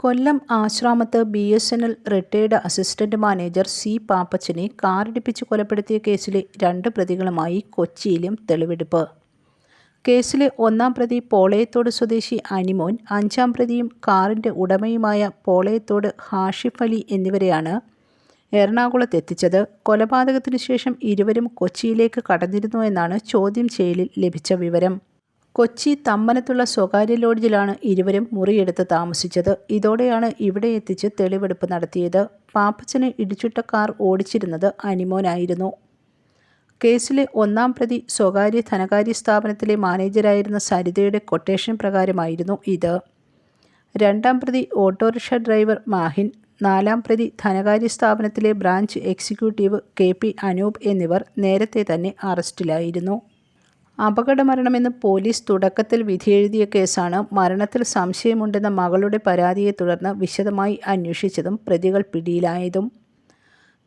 കൊല്ലം ആശ്രാമത്ത് B S N L retired assistant manager C പാപ്പച്ചനെ കാറിടിപ്പിച്ച് കൊലപ്പെടുത്തിയ കേസിലെ രണ്ട് പ്രതികളുമായി കൊച്ചിയിലും തെളിവെടുപ്പ്. കേസിലെ ഒന്നാം പ്രതി പോളയത്തോട് സ്വദേശി അനിമോൻ അഞ്ചാം പ്രതിയും കാറിന്റെ ഉടമയുമായ പോളയത്തോട് ഹാഷിഫ് അലി എന്നിവരെയാണ് എറണാകുളത്ത് എത്തിച്ചത്. കൊലപാതകത്തിനു ശേഷം ഇരുവരും കൊച്ചിയിലേക്ക് കടന്നിരുന്നു എന്നാണ് ചോദ്യം ചെയ്യലിൽ ലഭിച്ച വിവരം. കൊച്ചി തമ്മനത്തുള്ള സ്വകാര്യ ലോഡ്ജിലാണ് ഇരുവരും മുറിയെടുത്ത് താമസിച്ചത്. ഇതോടെയാണ് ഇവിടെ എത്തിച്ച് തെളിവെടുപ്പ് നടത്തിയത്. പാപ്പച്ചനെ ഇടിച്ചിട്ട കാർ ഓടിച്ചിരുന്നത് അനിമോനായിരുന്നു. കേസിലെ ഒന്നാം പ്രതി സ്വകാര്യ ധനകാര്യ സ്ഥാപനത്തിലെ മാനേജരായിരുന്ന സരിതയുടെ കൊട്ടേഷൻ പ്രകാരമായിരുന്നു ഇത്. രണ്ടാം പ്രതി ഓട്ടോറിക്ഷ ഡ്രൈവർ മാഹിൻ നാലാം പ്രതി ധനകാര്യ സ്ഥാപനത്തിലെ branch executive K P Anoop എന്നിവർ നേരത്തെ തന്നെ അറസ്റ്റിലായിരുന്നു. അപകടമരണമെന്ന് പോലീസ് തുടക്കത്തിൽ വിധിയെഴുതിയ കേസാണ് മരണത്തിൽ സംശയമുണ്ടെന്ന മകളുടെ പരാതിയെ തുടർന്ന് വിശദമായി അന്വേഷിച്ചതും പ്രതികൾ പിടിയിലായതും.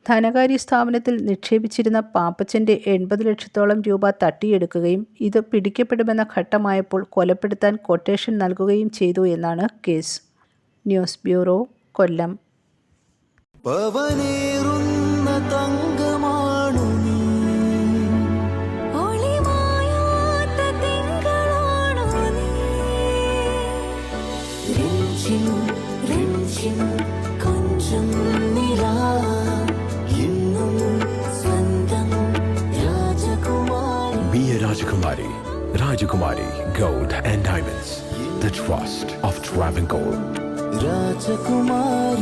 ധനകാര്യ സ്ഥാപനത്തിൽ നിക്ഷേപിച്ചിരുന്ന പാപ്പച്ചന്റെ എൺപത് ലക്ഷത്തോളം രൂപ തട്ടിയെടുക്കുകയും ഇത് പിടിക്കപ്പെടുമെന്ന ഘട്ടമായപ്പോൾ കൊലപ്പെടുത്താൻ കൊട്ടേഷൻ നൽകുകയും ചെയ്തു എന്നാണ് case. News bureau Kollam. Be a Rajkumari. Rajkumari, gold and diamonds. The Trust of Travancore. Rajakumari.